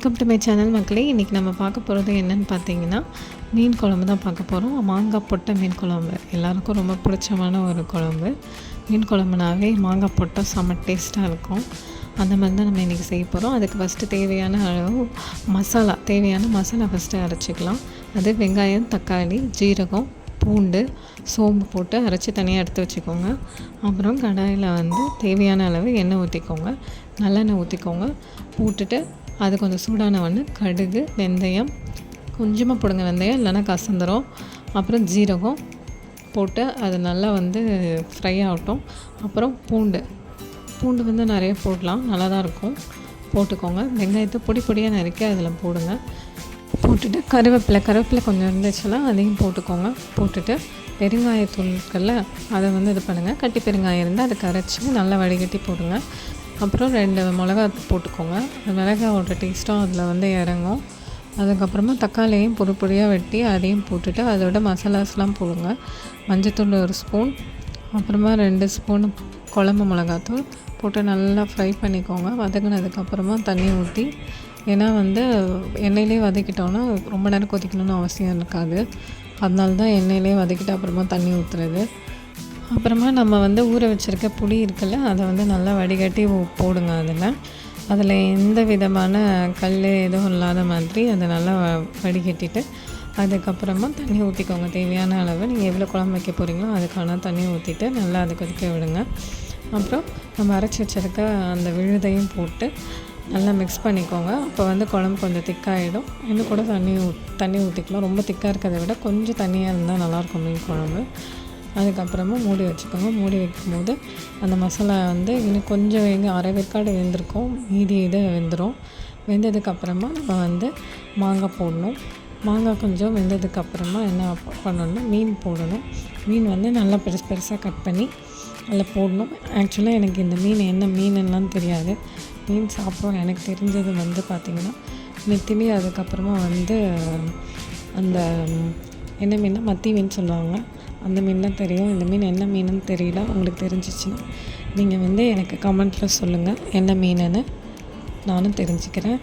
Welcome to my channel மக்களே. இன்றைக்கி நம்ம பார்க்க போகிறது என்னன்னு பார்த்தீங்கன்னா மீன் குழம்பு தான் பார்க்க போகிறோம் மாங்காய் பொட்டை மீன் குழம்பு. எல்லாருக்கும் ரொம்ப பிடிச்சமான ஒரு குழம்பு. மீன் குழம்புனாவே மாங்காய் பொட்டை செம்ம டேஸ்ட்டாக இருக்கும். அந்த மாதிரி தான் நம்ம இன்றைக்கி செய்ய போகிறோம் அதுக்கு ஃபஸ்ட்டு தேவையான அளவு மசாலா. தேவையான மசாலா ஃபஸ்ட்டு அரைச்சிக்கலாம். அது வெங்காயம் தக்காளி ஜீரகம் பூண்டு சோம்பு போட்டு அரைச்சி தனியாக எடுத்து வச்சுக்கோங்க. அப்புறம் கடாயில் வந்து தேவையான அளவு எண்ணெய் ஊற்றிக்கோங்க நல்லெண்ணெய் ஊற்றிக்கோங்க போட்டுட்டு அது கொஞ்சம் சூடான ஒன்று கடுகு வெந்தயம் கொஞ்சமாக போடுங்க வெந்தயம் இல்லைன்னா கசந்துரும். அப்புறம் ஜீரகம் போட்டு அது நல்லா வந்து ஃப்ரை ஆகட்டும். அப்புறம் பூண்டு. பூண்டு வந்து நிறைய போடலாம். நல்லா தான் இருக்கும். போட்டுக்கோங்க. வெங்காயத்தை பொடி பொடியாக நறுக்கி அதில் போடுங்க. போட்டுட்டு கருவேப்பிலை கருவேப்பிலை கொஞ்சம் இருந்துச்சுன்னா அதையும் போட்டுக்கோங்க. போட்டுட்டு பெருங்காயத்தூள் இருக்குல்ல அதை வந்து இது பண்ணுங்கள் கட்டி பெருங்காயம் இருந்தால் அதை கரைச்சி நல்லா வடிகட்டி போடுங்க. அப்புறம் ரெண்டு மிளகா போட்டுக்கோங்க. மிளகாவோட டேஸ்ட்டும் அதில் வந்து இறங்கும். அதுக்கப்புறமா தக்காளியையும் பொடி பொடியாக வெட்டி அதையும் போட்டுட்டு அதோட மசாலாஸ்லாம் போடுங்க. மஞ்சத்தூள் ஒரு ஸ்பூன் அப்புறமா ரெண்டு ஸ்பூன் குழம்பு மிளகாத்தூள் போட்டு நல்லா ஃப்ரை பண்ணிக்கோங்க. வதங்கினதுக்கப்புறமா தண்ணி ஊற்றி ஏன்னா வந்து எண்ணெயிலே வதக்கிட்டோன்னா ரொம்ப நேரம் கொதிக்கணும்னு அவசியம் இருக்காது. அதனால தான் எண்ணெயிலே வதக்கிட்டு அப்புறமா தண்ணி ஊற்றுறது அப்புறமா நம்ம வந்து ஊற வச்சுருக்க புளி இருக்குல்ல அதை வந்து நல்லா வடிகட்டி போடுங்க அதில். அதில் எந்த விதமான கல் எதுவும் இல்லாத மாதிரி அதை நல்லா வ- வடிகட்டிட்டு அதுக்கப்புறமா தண்ணி ஊற்றிக்கோங்க தேவையான அளவு. நீங்கள் எவ்வளோ குழம்பு வைக்க போகிறீங்களோ அதுக்கான தண்ணி ஊற்றிட்டு நல்லா அதை கொதிக்க விடுங்க. அப்புறம் நம்ம அரைச்சி வச்சிருக்க அந்த விழுதையும் போட்டு நல்லா மிக்ஸ் பண்ணிக்கோங்க. அப்போ வந்து குழம்பு கொஞ்சம் திக்காகிடும் இன்னும் கூட தண்ணி ஊ தண்ணி ஊற்றிக்கலாம் ரொம்ப திக்காக இருக்கிறத விட கொஞ்சம் தண்ணியாக இருந்தால் நல்லாயிருக்கும் மீன் குழம்பு. அதுக்கப்புறமா மூடி வச்சுக்கோங்க. மூடி வைக்கும்போது அந்த மசாலா வந்து இன்னும் கொஞ்சம் வேக அரை வேக்காடு வெந்திருக்கும். மீதி இது வெந்துடும் வெந்ததுக்கப்புறமா நம்ம வந்து மாங்காய் போடணும். மாங்காய் கொஞ்சம் வெந்ததுக்கப்புறமா என்ன பண்ணணும்னா மீன் போடணும். மீன் வந்து நல்லா பெருசு பெருசாக கட் பண்ணி அதில் போடணும். ஆக்சுவலாக எனக்கு இந்த மீன் என்ன மீனுலாம் தெரியாது. மீன் சாப்பிடும் எனக்கு தெரிஞ்சது வந்து பார்த்திங்கன்னா நெத்திலி அதுக்கப்புறமா வந்து அந்த என்ன மீன்னா மத்தி மீன் சொல்லுவாங்க. அந்த மீன்லாம் தெரியும். இந்த மீன் என்ன மீனுன்னு தெரியல. உங்களுக்கு தெரிஞ்சிச்சுன்னா நீங்கள் வந்து எனக்கு கமெண்ட்டில் சொல்லுங்கள் என்ன மீனுன்னு நானும் தெரிஞ்சுக்கிறேன்.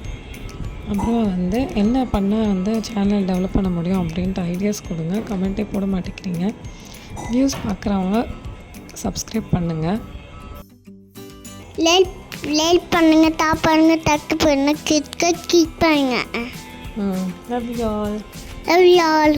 அப்புறம் வந்து என்ன பண்ணால் வந்து சேனல் டெவலப் பண்ண முடியும் அப்படின்ட்டு ஐடியாஸ் கொடுங்க. கமெண்ட்டே போட மாட்டேங்கிறீங்க. வியூஸ் பார்க்குறவங்க சப்ஸ்கிரைப் பண்ணுங்கள் லைக் லைக் பண்ணுங்க டாப் பண்ணுங்க தட்டு பண்ணுங்க கிட்க கிக் பண்ணுங்க. ம் love you all love you all